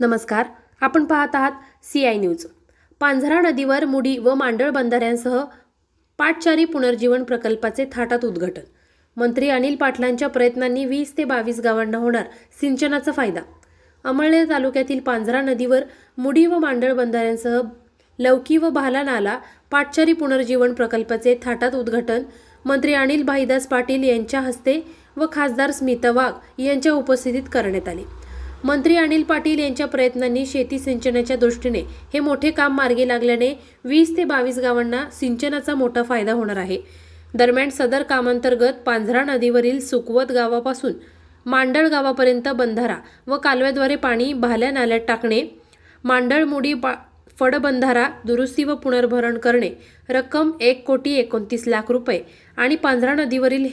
नमस्कार. आपण पाहत आहात सी आय न्यूज पांझरा नदीवर मुडी व मांडळ बंधाऱ्यांसह पाटचारी पुनर्जीवन प्रकल्पाचे थाटात उद्घाटन. मंत्री अनिल पाटलांच्या प्रयत्नांनी वीस ते बावीस गावांना होणार सिंचनाचा फायदा. अमळनेर तालुक्यातील पांझरा नदीवर मुडी व मांडळ बंधाऱ्यांसह लवकी व भाला नाला पाटचारी पुनर्जीवन प्रकल्पाचे थाटात उद्घाटन मंत्री अनिल भाईदास पाटील यांच्या हस्ते व खासदार स्मिता वाघ यांच्या उपस्थितीत करण्यात आले. मंत्री अनिल पाटील यांच्या प्रयत्नांनी शेती सिंचनाच्या दृष्टीने हे मोठे काम मार्गी लागल्याने वीस ते बावीस गावांना सिंचनाचा मोठा फायदा होणार आहे. दरम्यान सदर कामांतर्गत पांझरा नदीवरील सुकवत गावापासून मांडळ गावापर्यंत बंधारा व कालव्याद्वारे पाणी भाल्या नाल्यात टाकणे मांडळ मुडी पा फडबंधारा दुरुस्ती व पुनर्भरण करणे रक्कम एक कोटी एकोणतीस लाख रुपये आणि पांझरा नदीवरील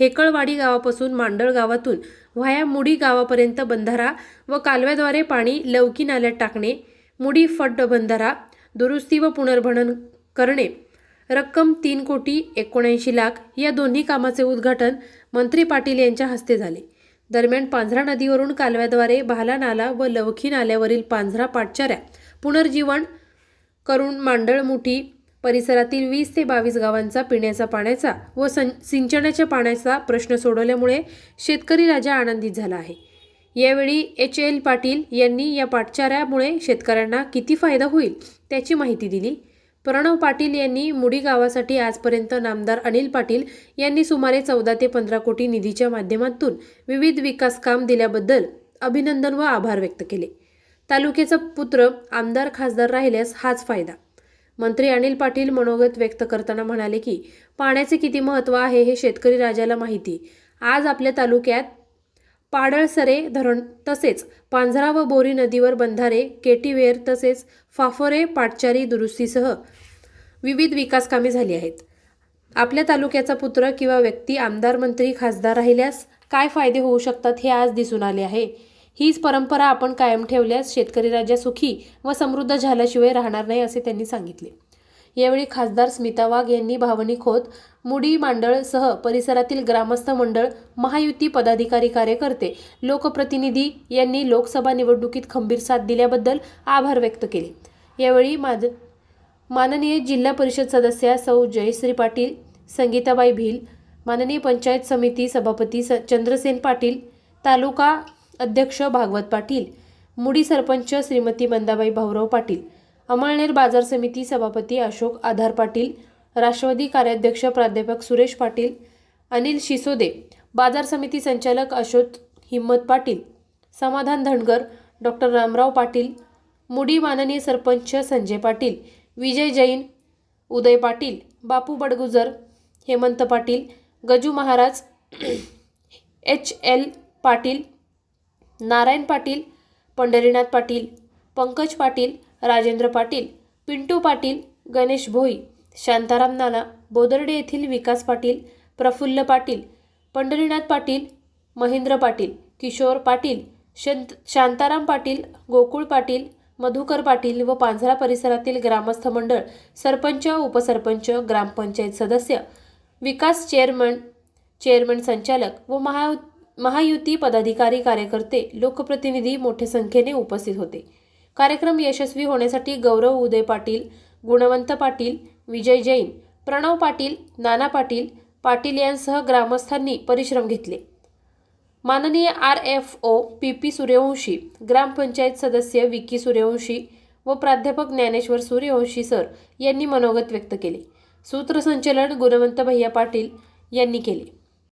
हेकळवाडी गावापासून मांडळ गावातून व्हाया मुडी गावापर्यंत बंधारा व कालव्याद्वारे पाणी लवकी नाल्यात टाकणे मुडी फड्ड बंधारा दुरुस्ती व पुनर्भरण करणे रक्कम तीन कोटी एकोणऐंशी लाख या दोन्ही कामाचे उद्घाटन मंत्री पाटील यांच्या हस्ते झाले. दरम्यान पांझरा नदीवरून कालव्याद्वारे भाला नाला व लवखी नाल्यावरील पांझरा पाटचऱ्या पुनर्जीवन करून मांडळ मुठी परिसरातील वीस ते बावीस गावांचा पिण्याचा पाण्याचा व सं सिंचनाच्या पाण्याचा प्रश्न सोडवल्यामुळे शेतकरी राजा आनंदित झाला आहे. यावेळी एच. एल. पाटील यांनी या पाटचाऱ्यामुळे शेतकऱ्यांना किती फायदा होईल त्याची माहिती दिली. प्रणव पाटील यांनी मुडी गावासाठी आजपर्यंत नामदार अनिल पाटील यांनी सुमारे चौदा ते पंधरा कोटी निधीच्या माध्यमातून विविध विकास काम दिल्याबद्दल अभिनंदन व आभार व्यक्त केले. तालुक्याचा पुत्र आमदार खासदार राहिल्यास हाच फायदा. मंत्री अनिल पाटील मनोगत व्यक्त करताना म्हणाले की पाण्याचे किती महत्त्व आहे हे शेतकरी राजाला माहिती. आज आपल्या तालुक्यात पाडळसरे धरण तसेच पांझरा व बोरी नदीवर बंधारे केटीवेर तसेच फाफोरे पाटचारी दुरुस्तीसह विविध विकास कामे झाली आहेत. आपल्या तालुक्याचा पुत्र किंवा व्यक्ती आमदार मंत्री खासदार राहिल्यास काय फायदे होऊ शकतात हे आज दिसून आले आहे. हीच परंपरा आपण कायम ठेवल्यास शेतकरी राजा सुखी व समृद्ध झाल्याशिवाय राहणार नाही असे त्यांनी सांगितले. यावेळी खासदार स्मिता वाघ यांनी भावनिक होत मुडी मांडळसह परिसरातील ग्रामस्थ मंडळ महायुती पदाधिकारी कार्यकर्ते लोकप्रतिनिधी यांनी लोकसभा निवडणुकीत खंबीर साथ दिल्याबद्दल आभार व्यक्त केले. यावेळी माद माननीय जिल्हा परिषद सदस्या सौ जयश्री पाटील संगीताबाई भिल माननीय पंचायत समिती सभापती स चंद्रसेन पाटील तालुका अध्यक्ष भागवत पाटील मुडी सरपंच श्रीमती मंदाबाई भाऊराव पाटील अमळनेर बाजार समिती सभापती अशोक आधार पाटील राष्ट्रवादी कार्याध्यक्ष प्राध्यापक सुरेश पाटील अनिल शिसोदे बाजार समिती संचालक अशोक हिम्मत पाटील समाधान धनगर डॉक्टर रामराव पाटील मुडी माननीय सरपंच संजय पाटील विजय जैन उदय पाटील बापू बडगुजर हेमंत पाटील गजू महाराज एच एल पाटील नारायण पाटील पंढरीनाथ पाटील पंकज पाटील राजेंद्र पाटील पिंटू पाटील गणेश भोई शांताराम नाना बोदर्डे येथील विकास पाटील प्रफुल्ल पाटील पंढरीनाथ पाटील महेंद्र पाटील किशोर पाटील शंत शांताराम पाटील गोकुळ पाटील मधुकर पाटील व पांझरा परिसरातील ग्रामस्थ मंडळ सरपंच उपसरपंच ग्रामपंचायत सदस्य विकास चेअरमन चेअरमन संचालक व महा महायुती पदाधिकारी कार्यकर्ते लोकप्रतिनिधी मोठ्या संख्येने उपस्थित होते. कार्यक्रम यशस्वी होण्यासाठी गौरव उदय पाटील गुणवंत पाटील विजय जैन प्रणव पाटील नाना पाटील पाटील यांसह ग्रामस्थांनी परिश्रम घेतले. माननीय R F O P P Suryavanshi grampanchayat सदस्य विकी सूर्यवंशी व प्राध्यापक ज्ञानेश्वर सूर्यवंशी सर यांनी मनोगत व्यक्त केले. सूत्रसंचलन गुणवंत भैया पाटील यांनी केले.